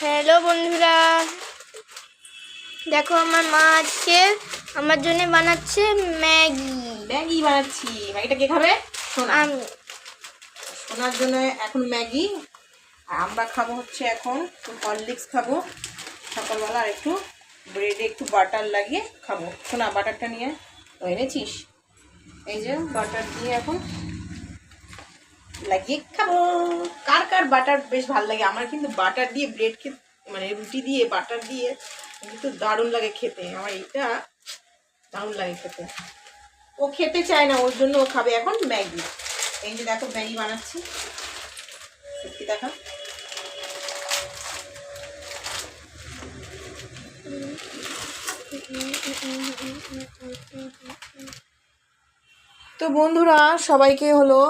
Hello বন্ধুরা। দেখো আমার মা আজকে আমার জন্য বানাচ্ছে ম্যাগি। ম্যাগি বানাচ্ছি। ম্যাগিটা কে খাবে? সোনা। আমি। সোনার জন্য এখন ম্যাগি। আর আমরা খাব হচ্ছে এখন হরলিক্স খাব। সকালবেলা আর একটু ব্রেডে একটু বাটার লাগিয়ে খাব। শোনা বাটারটা নিয়ে। এনেছিস? এই যে বাটার দিয়ে এখন লাগিয়ে খাব। কার কার বাটার বেশ ভালো লাগে? আমার কিন্তু বাটার দিয়ে ব্রেড খেতে মানে রুটি দিয়ে, বাটার দিয়ে কিন্তু দারুণ লাগে খেতে। আমার এইটা দারুণ লাগে খেতে। ও খেতে চায় না, ওর জন্য ও খাবে এখন ম্যাগি। এই যে দেখো ম্যাগি বানাচ্ছি। সত্যি দেখা। তো বন্ধুরা, সবাইকে হলো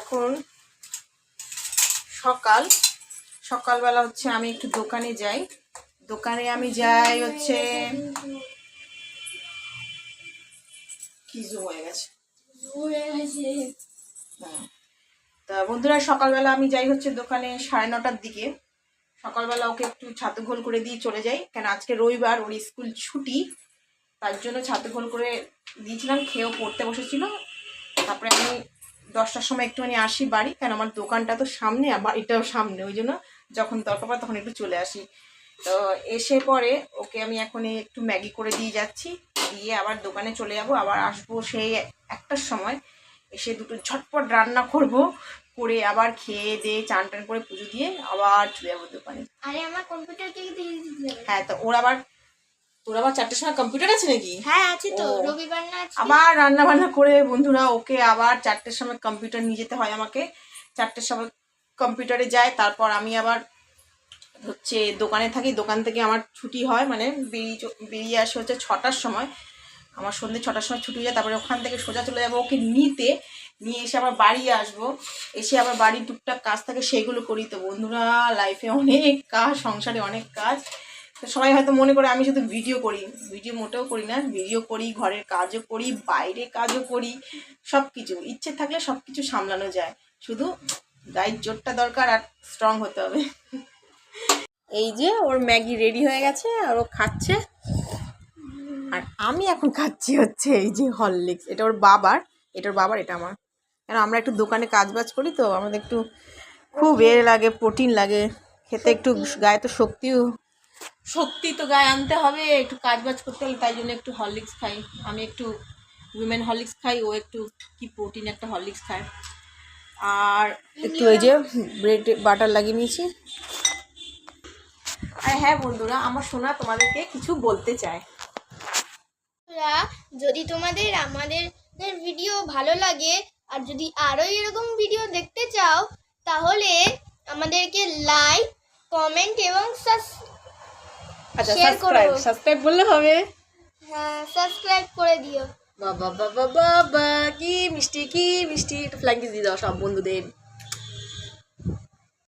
এখন সকাল। সকালবেলা হচ্ছে আমি একটু দোকানে যাই। দোকানে আমি যাই হচ্ছে কি জুম হয়ে গেছে? হ্যাঁ। তা বন্ধুরা, সকালবেলা আমি যাই হচ্ছে দোকানে সাড়ে নটার দিকে। সকালবেলা ওকে একটু ছাতু ঘোল করে দিয়ে চলে যাই। কেন আজকে রবিবার ওর স্কুল ছুটি। তার জন্য ছাতু ঘোল করে দিয়েছিলাম, খেয়েও পড়তে বসেছিল। তারপরে আমি দশটার সময় একটুখানি আসি বাড়ি কেন আমার দোকানটা তো সামনে আর বাড়িটাও সামনে ওই জন্য যখন দরকার পড়ে তখন একটু চলে আসি। তো এসে পরে ওকে আমি এখন একটু ম্যাগি করে দিয়ে যাচ্ছি দিয়ে আবার দোকানে চলে যাব আবার আসব সেই একটার সময়। এসে দুটো ঝটপট রান্না করব করে আবার খেয়ে দিয়ে চান টান করে পুজো দিয়ে আবার চলে যাব দোকানে। হ্যাঁ তো ওর আবার তোর আবার চারটের সময় কম্পিউটার আছে নাকি? হ্যাঁ আছে তো রবিবার না আছে। আবার রান্না বান্না করে বন্ধুরা ওকে আবার চারটের সময় কম্পিউটার নিয়ে যেতে হয় আমাকে। চারটের সময় কম্পিউটারে যায় তারপর আমি আবার হচ্ছে দোকানে থাকি দোকান থেকে আমার ছুটি হয় মানে বেরিয়ে বেরিয়ে আসে হচ্ছে ছটার সময়। আমার সন্ধ্যে ছটার সময় ছুটি হয়ে যায় তারপরে ওখান থেকে সোজা চলে যাব ওকে নিতে। নিয়ে এসে আবার বাড়ি আসব। এসে আবার বাড়ির টুকটাক কাজ থাকে সেগুলো করি। তো বন্ধুরা লাইফে অনেক কাজ সংসারে অনেক কাজ। তো সবাই হয়তো মনে করে আমি শুধু ভিডিও করি, ভিডিও মোটেও করি না, ভিডিও করি, ঘরের কাজও করি, বাইরে কাজও করি সব কিছু ইচ্ছে থাকলে সব কিছু সামলানো যায়। শুধু গায়ের জোরটা দরকার আর স্ট্রং হতে হবে। এই যে ওর ম্যাগি রেডি হয়ে গেছে আর ও খাচ্ছে। আর আমি এখন খাচ্ছি হচ্ছে এই যে হরলিক্স এটা ওর বাবার, এটা ওর বাবার, এটা আমার। কেন আমরা একটু দোকানে কাজ বাজ করি তো আমাদের একটু খুব এ লাগে, প্রোটিন লাগে, খেতে একটু গায়ে তো শক্তিও শক্তি তো গায়ে আনতে হবে একটু কাজ বাজ করতে হলে তাই জন্য একটু হরলিক্স খাই। আমি একটু উইমেন হরলিক্স খাই ও একটু কি প্রোটিন একটা হরলিক্স খায়। আর একটু ওই যে ব্রেড বাটার লাগিয়ে নিয়েছি। আর হ্যাঁ বন্ধুরা আমার শোনা তোমাদেরকে কিছু বলতে চায়। যদি তোমাদের আমাদের ভিডিও ভালো লাগে আর যদি আরও এরকম ভিডিও দেখতে চাও তাহলে আমাদেরকে লাইক কমেন্ট এবং আচ্ছা Share সাবস্ক্রাইব সাবস্ক্রাইব বললে হবে। সাবস্ক্রাইব করে দিও। বাবা বাবা বাবা কি মিষ্টি কি মিষ্টি একটু ফ্ল্যাঙ্কিস দিয়ে দাও সব বন্ধুদের।